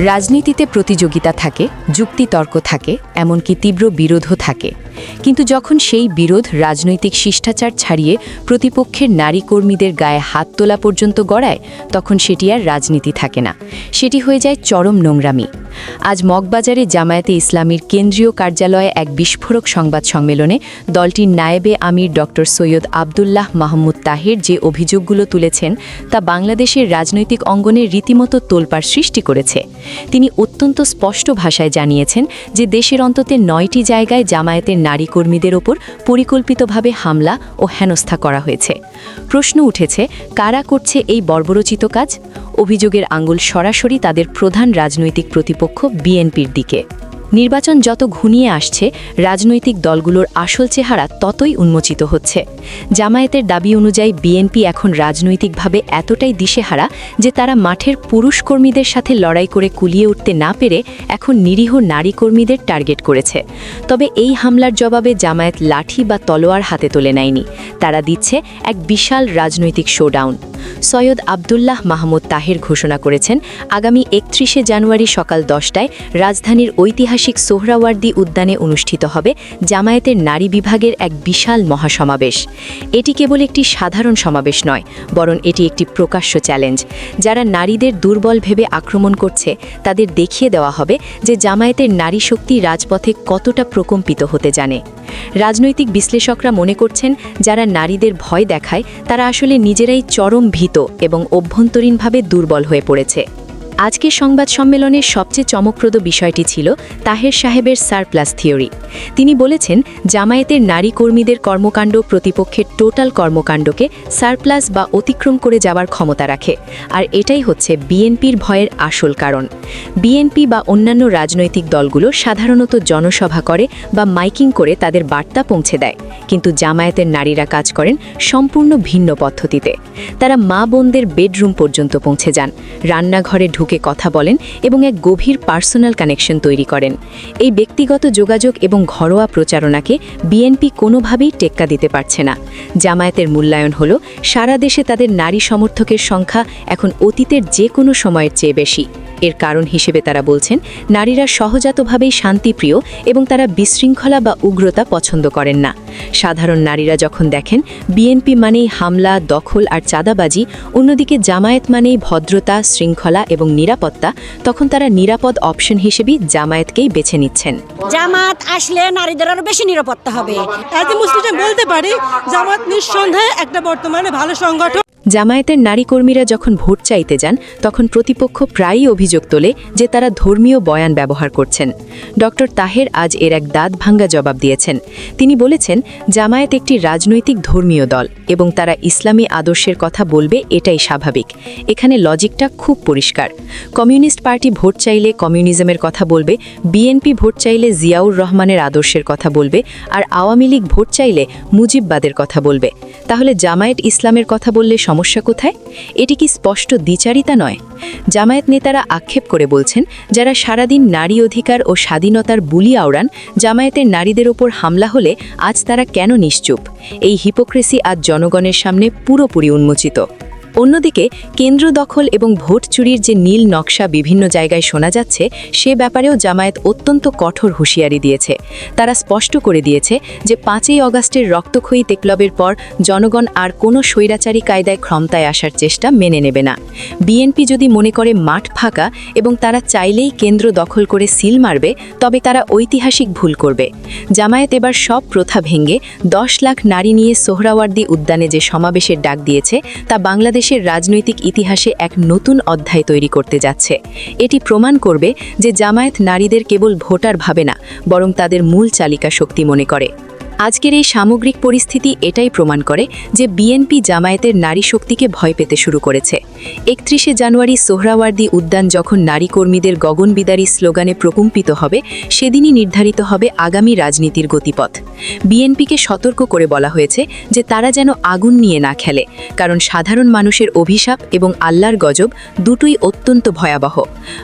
রাজনীতিতে প্রতিযোগিতা থাকে, যুক্তিতর্ক থাকে, এমনকি তীব্র বিরোধও থাকে। কিন্তু যখন সেই বিরোধ রাজনৈতিক শিষ্টাচার ছাড়িয়ে প্রতিপক্ষের নারী কর্মীদের গায়ে হাত তোলা পর্যন্ত গড়ায়, তখন সেটি আর রাজনীতি থাকে না। সেটি হয়ে যায় চরম নোংরামি। আজ মগবাজারে জামায়াতে ইসলামীর কেন্দ্রীয় কার্যালয়ে এক বিস্ফোরক সংবাদ সম্মেলনে দলটির নায়েবে আমির ডক্টর সৈয়দ আবদুল্লাহ মাহমুদ তাহের যে অভিযোগগুলো তুলেছেন, তা বাংলাদেশের রাজনৈতিক অঙ্গনে রীতিমতো তোলপাড় সৃষ্টি করেছে। তিনি অত্যন্ত স্পষ্ট ভাষায় জানিয়েছেন যে দেশের অন্তত নয়টি জায়গায় জামায়াতের নারী কর্মীদের ওপর পরিকল্পিতভাবে হামলা ও হেনস্থা করা হয়েছে। প্রশ্ন উঠেছে, কারা করছে এই বর্বরচিত কাজ? অভিযোগের আঙ্গুল সরাসরি তাদের প্রধান রাজনৈতিক প্রতিপক্ষ বিএনপির দিকে। নির্বাচন যত ঘুনিয়ে আসছে, রাজনৈতিক দলগুলোর আসল চেহারা ততই উন্মোচিত হচ্ছে। জামায়াতের দাবি অনুযায়ী বিএনপি এখন রাজনৈতিকভাবে এতটাই দিশেহারা যে তারা মাঠের পুরুষ কর্মীদের সাথে লড়াই করে কুলিয়ে উঠতে না পেরে এখন নিরীহ নারী কর্মীদের টার্গেট করেছে। তবে এই হামলার জবাবে জামায়াত লাঠি বা তলোয়ার হাতে তোলে নেয়নি। তারা দিচ্ছে এক বিশাল রাজনৈতিক শোডাউন। সৈয়দ আবদুল্লাহ মাহমুদ তাহের ঘোষণা করেছেন, আগামী একত্রিশে জানুয়ারি সকাল দশটায় রাজধানীর ঐতিহাসিক সোহরাওয়ার্দী উদ্যানে অনুষ্ঠিত হবে জামায়াতের নারী বিভাগের এক বিশাল মহাসমাবেশ। এটি কেবল একটি সাধারণ সমাবেশ নয়, বরং এটি একটি প্রকাশ্য চ্যালেঞ্জ। যারা নারীদের দুর্বল ভেবে আক্রমণ করছে, তাদের দেখিয়ে দেওয়া হবে যে জামায়াতের নারী শক্তি রাজপথে কতটা প্রকম্পিত হতে জানে। রাজনৈতিক বিশ্লেষকরা মনে করছেন, যারা নারীদের ভয় দেখায়, তারা আসলে নিজেরাই চরম ভীত এবং অভ্যন্তরীণভাবে দুর্বল হয়ে পড়েছে। আজকের সংবাদ সম্মেলনের সবচেয়ে চমকপ্রদ বিষয়টি ছিল তাহের সাহেবের সারপ্লাস থিওরি। তিনি বলেছেন, জামায়াতের নারী কর্মীদের কর্মকাণ্ড প্রতিপক্ষের টোটাল কর্মকাণ্ডকে সারপ্লাস বা অতিক্রম করে যাওয়ার ক্ষমতা রাখে। আর এটাই হচ্ছে বিএনপির ভয়ের আসল কারণ। বিএনপি বা অন্যান্য রাজনৈতিক দলগুলো সাধারণত জনসভা করে বা মাইকিং করে তাদের বার্তা পৌঁছে দেয়। কিন্তু জামায়াতের নারীরা কাজ করেন সম্পূর্ণ ভিন্ন পদ্ধতিতে। তারা মা বোনদের বেডরুম পর্যন্ত পৌঁছে যান। রান্নাঘরে ঢুকে কথা বলেন এবং এক গভীর পার্সোনাল কানেকশন তৈরি করেন। এই ব্যক্তিগত যোগাযোগ এবং ঘরোয়া প্রচারণাকে বিএনপি কোনোভাবেই টেক্কা দিতে পারছে না। জামায়াতের মূল্যায়ন হল, সারা দেশে তাদের নারী সমর্থকের সংখ্যা এখন অতীতের যে কোনো সময়ের চেয়ে বেশি। এর কারণ হিসেবে তারা বলছেন, নারীরা সহজাতভাবেই শান্তিপ্রিয় এবং তারা বিশৃঙ্খলা বা উগ্রতা পছন্দ করেন না। সাধারণ নারীরা যখন দেখেন, বিএনপি মানেই হামলা, দখল আর চাঁদাবাজি, অন্যদিকে জামায়াত মানেই ভদ্রতা, শৃঙ্খলা এবং নিরাপত্তা, তখন তারা নিরাপদ অপশন হিসেবেই জামায়াতকেই বেছে নিচ্ছেন। জামাত আসলে নারীদের আরও বেশি নিরাপত্তা হবে। মুসলিম বলতে পারি জামাত নিঃসন্দেহে একটা বর্তমানে ভালো সংগঠন। জামায়াতের নারী কর্মীরা যখন ভোট চাইতে যান, তখন প্রতিপক্ষ প্রায়ই অভিযোগ তোলে যে তারা ধর্মীয় বয়ান ব্যবহার করছেন। ডক্টর তাহের আজ এর এক দাঁত ভাঙ্গা জবাব দিয়েছেন। তিনি বলেছেন, জামায়াত একটি রাজনৈতিক ধর্মীয় দল এবং তারা ইসলামী আদর্শের কথা বলবে এটাই স্বাভাবিক। এখানে লজিকটা খুব পরিষ্কার। কমিউনিস্ট পার্টি ভোট চাইলে কমিউনিজমের কথা বলবে, বিএনপি ভোট চাইলে জিয়াউর রহমানের আদর্শের কথা বলবে আর আওয়ামী লীগ ভোট চাইলে মুজিববাদের কথা বলবে। তাহলে জামায়াত ইসলামের কথা বললে সমস্যা কোথায়? এটি কি স্পষ্ট দ্বিচারিতা নয়? জামায়াত নেতারা আক্ষেপ করে বলছেন, যারা সারাদিন নারী অধিকার ও স্বাধীনতার বুলি আওড়ান, জামায়াতের নারীদের ওপর হামলা হলে আজ তারা কেন নিশ্চুপ? এই হিপোক্রেসি আজ জনগণের সামনে পুরোপুরি উন্মোচিত। অন্যদিকে, কেন্দ্র দখল এবং ভোট চুরির যে নীল নকশা বিভিন্ন জায়গায় শোনা যাচ্ছে, সে ব্যাপারেও জামায়াত অত্যন্ত কঠোর হুঁশিয়ারি দিয়েছে। তারা স্পষ্ট করে দিয়েছে যে পাঁচই অগাস্টের রক্তক্ষয়ী তেকলবের পর জনগণ আর কোনো স্বৈরাচারী কায়দায় ক্ষমতায় আসার চেষ্টা মেনে নেবে না। বিএনপি যদি মনে করে মাঠ ফাঁকা এবং তারা চাইলেই কেন্দ্র দখল করে সিল মারবে, তবে তারা ঐতিহাসিক ভুল করবে। জামায়াত এবার সব প্রথা ভেঙে দশ লাখ নারী নিয়ে সোহরাওয়ার্দী উদ্যানে যে সমাবেশের ডাক দিয়েছে, তা বাংলাদেশের রাজনৈতিক ইতিহাসে এক নতুন অধ্যায় তৈরি করতে যাচ্ছে। এটি প্রমাণ করবে যে জামায়াত নারীদের কেবল ভোটার ভাবে না, বরং তাদের মূল চালিকা শক্তি মনে করে। আজকের এই সামগ্রিক পরিস্থিতি এটাই প্রমাণ করে যে বিএনপি জামায়াতের নারী শক্তিকে ভয় পেতে শুরু করেছে। একত্রিশে জানুয়ারি সোহরাওয়ার্দী উদ্যান যখন নারী কর্মীদের গগনবিদারী স্লোগানে প্রকম্পিত হবে, সেদিনই নির্ধারিত হবে আগামী রাজনীতির গতিপথ। বিএনপিকে সতর্ক করে বলা হয়েছে যে তারা যেন আগুন নিয়ে না খেলে, কারণ সাধারণ মানুষের অভিশাপ এবং আল্লাহর গজব দুটোই অত্যন্ত ভয়াবহ।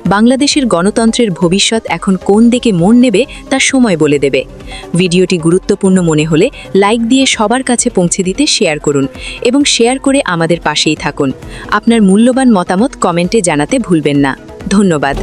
বাংলাদেশের গণতন্ত্রের ভবিষ্যৎ এখন কোন দিকে মন নেবে তা সময় বলে দেবে। ভিডিওটি গুরুত্বপূর্ণ মনে হলে লাইক দিয়ে সবার কাছে পৌঁছে দিতে শেয়ার করুন এবং শেয়ার করে আমাদের পাশেই থাকুন। আপনার মূল্যবান মতামত কমেন্টে জানাতে ভুলবেন না। ধন্যবাদ।